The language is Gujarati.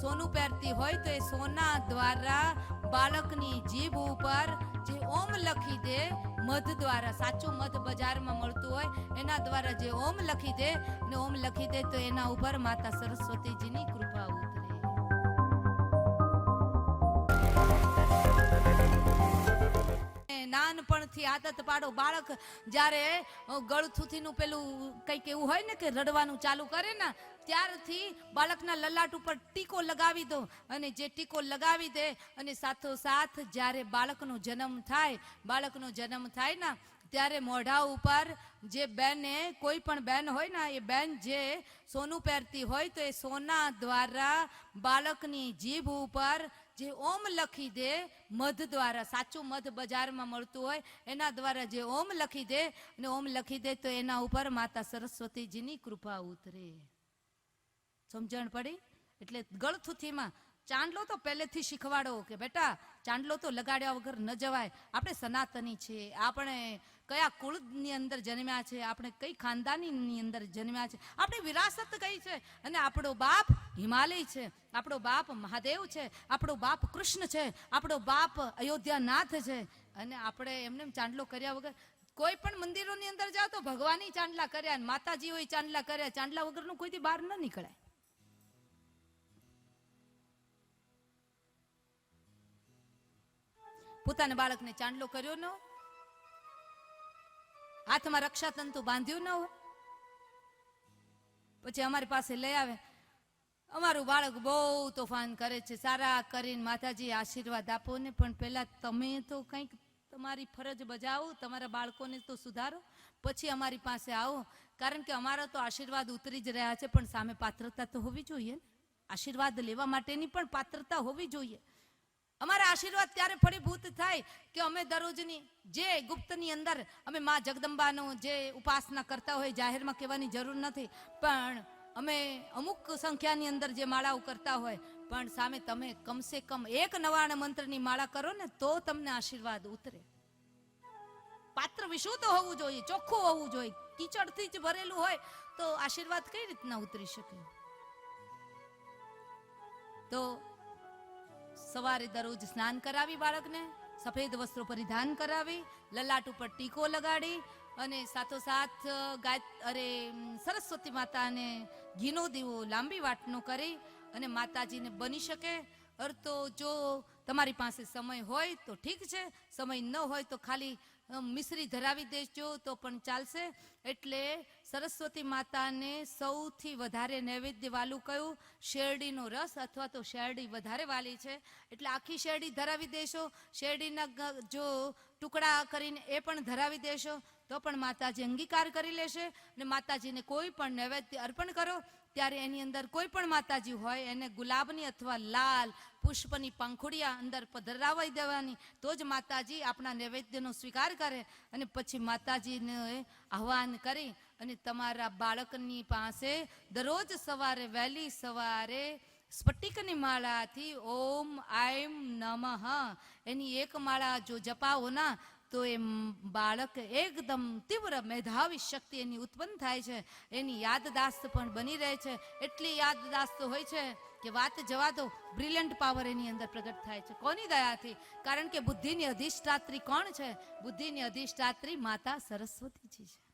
સોનું પહેરતી હોય તો એ સોના દ્વારા બાળકની જીભ ઉપર જે ઓમ લખી દે, મધ દ્વારા, સાચું મધ બજારમાં મળતું હોય, એના દ્વારા જે ઓમ લખી દે, ને ઓમ લખી દે તો એના ઉપર માતા સરસ્વતીજીની કૃપા નાનપણથી આદત પાડો બાળક. જ્યારે ગળથુથીનું પેલું કંઈક એવું હોય ને કે રડવાનું ચાલુ કરે ને ત્યારથી બાળકના લલાટ ઉપર ટીકો લગાવી દો અને જે ટીકો લગાવી દે અને સાથોસાથ જ્યારે બાળકનો જન્મ થાય, બાળકનો જન્મ થાય ને, ત્યારે મોઢા ઉપર જે બેને, કોઈ પણ બેન હોય ને, એ બેન જે સોનું પહેરતી હોય તો એ સોના દ્વારા બાળકની જીભ ઉપર જે ઓમ લખી દે, મધ દ્વારા, સાચું મધ બજારમાં મળતું હોય, એના દ્વારા જે ઓમ લખી દે, અને ઓમ લખી દે તો એના ઉપર માતા સરસ્વતીજીની કૃપા ઉતરે. સમજણ પડી? એટલે ગળથુથીમાં, ચાંદલો તો પહેલેથી શીખવાડો કે બેટા, ચાંદલો તો લગાડ્યા વગર ન જવાય. આપણે સનાતની છે, આપણે કયા કુળની અંદર જન્મ્યા છે, આપણે કઈ ખાનદાનીની અંદર જન્મ્યા છે. આપણી વિરાસત કઈ છે? અને આપણો બાપ હિમાલય છે, આપણો બાપ મહાદેવ છે, આપણો બાપ કૃષ્ણ છે, આપણો બાપ અયોધ્યાનાથ છે. અને આપણે એમને ચાંદલો કર્યા વગર, કોઈ પણ મંદિરોની અંદર જાઓ તો ભગવાનની ચાંદલા કર્યા અને માતાજી હોય ચાંદલા કર્યા. ચાંદલા વગરનું કોઈથી બહાર ન નીકળાય. પોતાના બાળકને ચાંદલો કર્યો ન. હાથમાં રક્ષાતંતુ બાંધ્યું ન પછી અમારી પાસે લઈ આવે. અમારું બાળક બહુ તોફાન કરે છે. સારા કરીને માતાજી આશીર્વાદ આપો ને. પણ પહેલા તમે તો કંઈક તમારી ફરજ બજાવો, તમારા બાળકોને તો સુધારો. પછી અમારી પાસે આવો. કારણ કે અમારા તો આશીર્વાદ ઉતરી જ રહ્યા છે, પણ સામે પાત્રતા તો હોવી જોઈએ આશીર્વાદ લેવા માટેની પણ પાત્રતા હોવી જોઈએ. અમારા આશીર્વાદ ત્યારે ફળીભૂત થાય કે અમે દરરોજની જે ગુપ્તની અંદર અમે મા જગદંબાનો જે ઉપાસના કરતા હોય, જાહેરમાં કહેવાની જરૂર નથી, પણ અમે અમુક સંખ્યાની અંદર જે માળાઓ કરતા હોય, પણ સામે તમે કમસે કમ એક નવાણ મંત્રની માળા કરો ને તો તમને આશીર્વાદ ઉતરે. પાત્ર વિશુદ્ધ હોવું જોઈએ, ચોખ્ખું હોવું જોઈએ. કીચડથી જ ભરેલું હોય તો આશીર્વાદ કઈ રીતના ઉતરી શકે? તો સવારે દરરોજ સ્નાન કરાવી બાળકને, સફેદ વસ્ત્રો પરિધાન કરાવી, લલાટ ઉપર ટીકો લગાડી અને સાથોસાથ ગાય, અરે સરસ્વતી માતાને ઘીનો દીવો લાંબી વાટનો કરી અને માતાજીને બની શકે. અર, તો જો તમારી પાસે સમય હોય તો ઠીક છે, સમય ન હોય તો ખાલી મિશ્રી ધરાવી દેજો તો પણ ચાલશે. એટલે સરસ્વતી માતાને સૌથી વધારે નૈવેદ્ય વાલું કયું? શેરડીનો રસ અથવા તો શેરડી વધારે વાલી છે. એટલે આખી શેરડી ધરાવી દેશો. શેરડીના જો ટુકડા કરીને એ પણ ધરાવી દેશો, તો પણ માતાજી અંગીકાર કરી લેશે અને માતાજીને કોઈ પણ નૈવેદ્ય અર્પણ કરો. ત્યારે એની અંદર કોઈ પણ માતાજી હોય, એને ગુલાબની અથવા લાલ, પુષ્પની પાંખુડિયા અંદર પધરાવી દેવાની, તો જ માતાજી આપણા નૈવેદ્યનો સ્વીકાર કરે અને પછી માતાજીને આહવાન કરી અને તમારા બાળકની પાસે દરરોજ સવારે વહેલી સવારે સ્ફટિકની માળાથી ઓમ આયમ નમઃ. એની એક માળા જો જપાવો ના, તો એ બાળક એકદમ તીવ્ર મેધાવી શક્તિ એની ઉત્પન્ન થાય છે. એની યાદદાસ્ત પણ બની રહે છે. એટલી યાદદાસ્ત હોય છે કે વાત જવા દો, બ્રિલિયન્ટ પાવર એની અંદર પ્રગટ થાય છે. કોની દયાથી? કારણ કે બુદ્ધિની અધિષ્ઠાત્રી કોણ છે? બુદ્ધિની અધિષ્ઠાત્રી માતા સરસ્વતીજી છે.